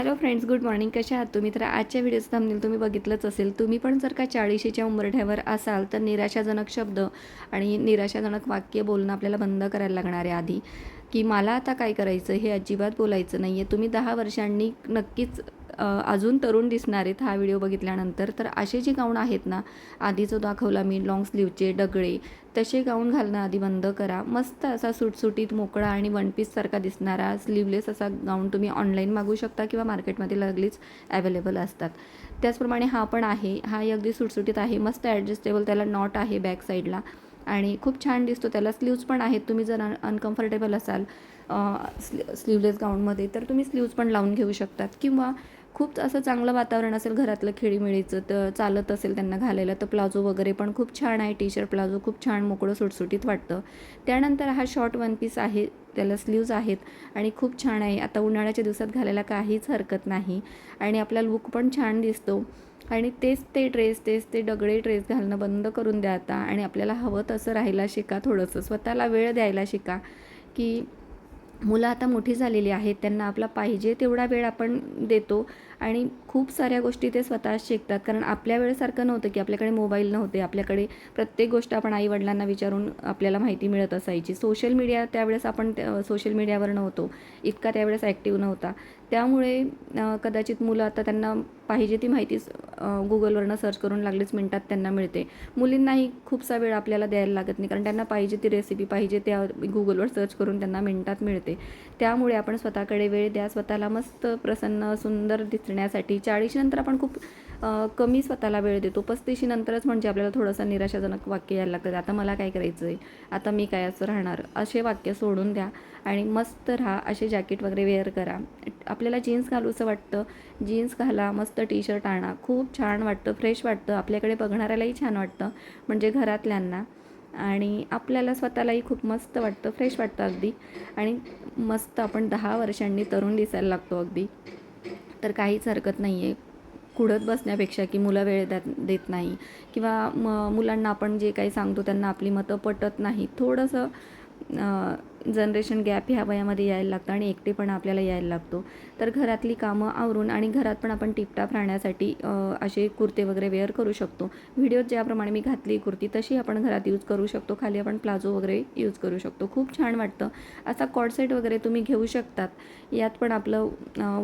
Hello friends good morning कशा आहात तुम्ही? तर आजच्या व्हिडिओचं थांबनेल तुम्ही बघितलंच असेल. तुम्ही पण जर का चाळीशीच्या उंबरठ्यावर असाल तर निराशाजनक शब्द आणि निराशाजनक वाक्य बोलणं आपल्याला बंद करायला लागणार आहे आधी. की मला आता काय करायचं? हे अजिबात बोलायचं नाही आहे तुम्ही दहा वर्षांनी नक्कीच अजून तरुण दिसणार आहेत हा व्हिडिओ बघितल्यानंतर. तर असे जे गाऊन आहेत ना आधी जो दाखवला मी लाँग स्लीवचे डगळे तसे गाऊन घालणं आधी बंद करा. मस्त असा सुटसुटीत मोकळा आणि वन पीससारखा दिसणारा स्लीवलेस असा गाऊन तुम्ही ऑनलाईन मागू शकता किंवा मार्केटमध्ये लगलीच अवेलेबल असतात. त्याचप्रमाणे हा पण आहे. हा अगदी सुटसुटीत आहे. मस्त ॲडजस्टेबल त्याला नॉट आहे बॅक साईडला आणि खूप छान दिसतो. त्याला स्लीव्ज पण आहेत. तुम्ही जर अन अनकम्फर्टेबल असाल स्ली स्लीवलेस गाऊनमध्ये तर तुम्ही स्लीव्ज पण लावून घेऊ शकतात. किंवा खूप असं चांगलं वातावरण असेल घरातलं खेळीमेळीचं तर चालत असेल त्यांना घालायला तर प्लाझो वगैरे पण खूप छान आहे. टी शर्ट प्लाझो खूप छान मोकळं सुटसुटीत वाटतं. त्यानंतर हा शॉर्ट वन पीस आहे त्याला स्लीव्ज आहेत आणि खूप छान आहे. आता उन्हाळ्याच्या दिवसात घालायला काहीच हरकत नाही आणि आपला लुक पण छान दिसतो. आणि तेच ते ड्रेस तेच ते डगळे ड्रेस घालणं बंद करून द्या आता आणि आपल्याला हवं तसं राहायला शिका थोडंसं. स्वतःला वेळ द्यायला शिका की मुलं आता मोठी झालेली आहेत त्यांना आपला पाहिजे तेवढा वेळ आपण देतो आणि खूप साऱ्या गोष्टी ते स्वतः शिकतात. कारण आपल्या वेळेसारखं नव्हतं की आपल्याकडे मोबाईल नव्हते. आपल्याकडे प्रत्येक गोष्ट आपण आईवडिलांना विचारून आपल्याला माहिती मिळत असायची. सोशल मीडिया त्यावेळेस आपण सोशल मीडियावर नव्हतो. इतका त्यावेळेस ॲक्टिव्ह नव्हता. त्यामुळे कदाचित मुलं आता त्यांना पाहिजे ती माहिती गुगलवरनं सर्च करून लागलीच मिनटात त्यांना मिळते. मुलींनाही खूपसा वेळ आपल्याला द्यायला लागत नाही कारण त्यांना पाहिजे ती रेसिपी पाहिजे त्या गुगलवर सर्च करून त्यांना मिनटात मिळते. त्यामुळे आपण स्वतःकडे वेळ द्या स्वतःला मस्त प्रसन्न सुंदर दिसण्यासाठी चाळीशीनंतर आपण खूप कमी स्वतःला वेळ देतो. पस्तीशी नंतरच म्हणजे आपल्याला थोडंसं निराशाजनक वाक्य यायला लागतं. आता मला काय करायचं आहे आता मी काय असं राहणार? असे वाक्य सोडून द्या आणि मस्त राहा. असे जॅकेट वगैरे वेअर करा. आपल्याला जीन्स घालूसं वाटतं. जीन्स घाला मस्त टी शर्ट आणा. खूप छान वाटतं. फ्रेश वाटतं. आपल्याकडे बघणाऱ्यालाही छान वाटतं. म्हणजे घरातल्यांना. आणि आपल्याला स्वतःलाही खूप मस्त वाटतं. फ्रेश वाटतं अगदी. आणि मस्त आपण दहा वर्षांनी तरुण दिसायला लागतो अगदी. तर काहीच हरकत नाही आहे कुढत बसण्यापेक्षा की मुलं वेळ द्यात देत नाही किंवा म मुलांना आपण जे काही सांगतो त्यांना आपली मतं पटत नाही थोडंसं जनरेशन गॅप ह्या वयामध्ये यायला लागतं आणि एकटेपणा आपल्याला यायला लागतो. तर घरातली कामं आवरून आणि घरात पण आपण टिपटाप राहण्यासाठी असे कुर्ते वगैरे वेअर करू शकतो. व्हिडिओत ज्याप्रमाणे मी घातली कुर्ती तशी आपण घरात यूज करू शकतो. खाली आपण प्लाझो वगैरे यूज करू शकतो. खूप छान वाटतं. असा कॉडसेट वगैरे तुम्ही घेऊ शकतात. यात पण आपलं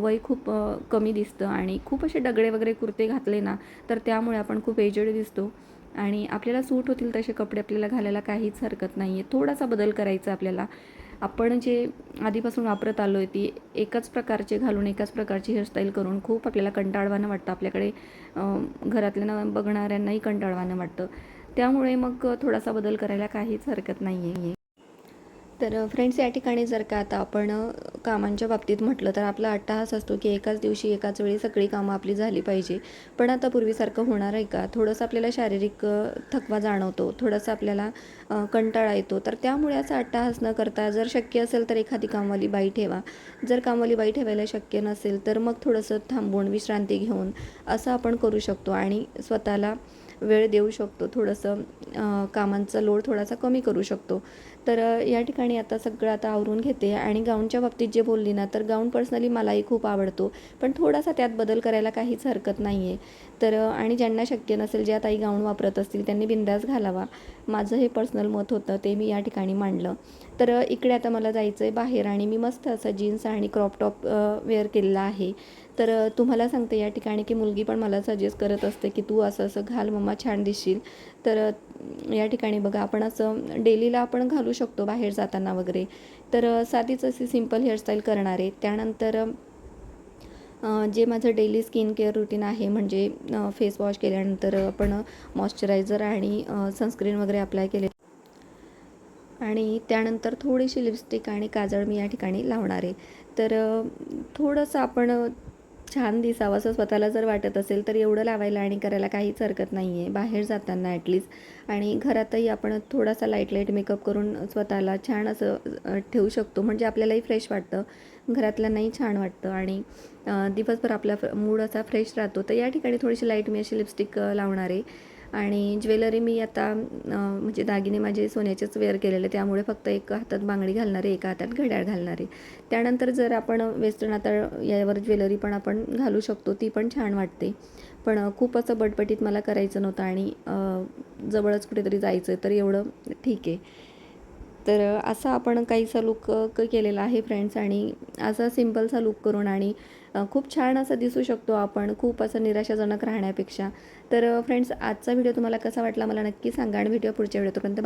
वय खूप कमी दिसतं आणि खूप असे डगडे वगैरे कुर्ते घातले ना तर त्यामुळे आपण खूप एजड दिसतो. आणि आपल्याला सूट होतील तसे कपडे आपल्याला घालायला काहीच हरकत नाही आहे थोडासा बदल करायचा आपल्याला. आपण जे आधीपासून वापरत आलो आहे ती एकाच प्रकारचे घालून एकाच प्रकारची हेअरस्टाईल करून खूप आपल्याला कंटाळवाणं वाटतं. आपल्याकडे अं, घरातल्या बघणाऱ्यांनाही कंटाळवाणं वाटतं. त्यामुळे मग थोडासा बदल करायला काहीच हरकत नाही आहे तर फ्रेंड्स या ठिकाणी जर का आता आपण कामांच्या बाबतीत म्हटलं तर आपला अट्टाहास असतो की एकाच दिवशी एकाच वेळी सगळी कामं आपली झाली पाहिजे. पण आता पूर्वीसारखं होणार आहे का? थोडंसं आपल्याला शारीरिक थकवा जाणवतो थोडंसं आपल्याला कंटाळा येतो. तर त्यामुळे असा अट्टाहास न करता जर शक्य असेल तर एखादी कामवाली बाई ठेवा. जर कामवाली बाई ठेवायला शक्य नसेल तर मग थोडंसं थांबून विश्रांती घेऊन असं आपण करू शकतो आणि स्वतःला वेळ देऊ शकतो. थोडंसं कामांचा लोड थोडासा कमी करू शकतो. तर या ठिकाणी आता सगळं आता आवरून घेते. आणि गाऊनच्या बाबतीत जे बोलली ना तर गाऊन पर्सनली मलाही खूप आवडतो. पण थोडासा त्यात बदल करायला काहीच हरकत नाही आहे तर आणि ज्यांना शक्य नसेल ज्या ताई गाऊन वापरत असतील त्यांनी बिंदास घालावा. माझं हे पर्सनल मत होतं ते मी या ठिकाणी मांडलं. तर इकडे आता मला जायचं आहे बाहेर आणि मी मस्त असं जीन्स आणि क्रॉप टॉप वेअर केलेला आहे. तर तुम्हाला सांगते या ठिकाणी की मुलगी पण मला सजेस्ट करत असते की तू असं असं घाल मम्मा छान दिसशील. तर या ठिकाणी बघा आपण असं डेलीला आपण घालू शकतो बाहेर जाताना वगैरे. तर साधीच अशी सिंपल हेअरस्टाईल करणार. आहे त्यानंतर जे माझं डेली स्किन केअर रुटीन आहे म्हणजे फेस वॉश केल्यानंतर आपण मॉइश्चरायझर आणि सनस्क्रीन वगैरे अप्लाय केले. आणि त्यानंतर थोडीशी लिपस्टिक आणि काजळ मी या ठिकाणी लावणार. आहे तर थोडंसं आपण छान दिसावं असं स्वतःला जर वाटत असेल तर एवढं लावायला आणि करायला काहीच हरकत नाही आहे बाहेर जाताना ॲटलीस्ट आणि घरातही आपण थोडासा लाइट लाइट मेकअप करून स्वतःला छान असं ठेवू शकतो. म्हणजे आपल्यालाही फ्रेश वाटतं. घरातल्यांनाही छान वाटतं. आणि दिवसभर आपला मूड असा फ्रेश राहतो. तर या ठिकाणी थोडीशी लाइट मी अशी लिपस्टिक लावणार आहे. आणि ज्वेलरी मी आता म्हणजे दागिने माझे सोन्याचेच वेअर केलेले त्यामुळे फक्त एक हातात बांगडी घालणारे एका हातात घड्याळ घालणारे. त्यानंतर जर आपण वेस्टर्न आता यावर ज्वेलरी पण आपण घालू शकतो ती पण छान वाटते. पण खूप असं बटबटीत मला करायचं नव्हतं आणि जवळच कुठेतरी जायचं तर एवढं ठीक आहे. तर असा आपण काहीसा लुक क केलेला आहे फ्रेंड्स आणि असा सिम्पलसा लुक करून आणि खूप छान असा दिसू शकतो आपण खूप असं निराशाजनक राहण्यापेक्षा. तर फ्रेंड्स आजचा व्हिडिओ तुम्हाला कसा वाटला मला नक्की सांगा आणि व्हिडिओ पुढच्या व्हिडिओपर्यंत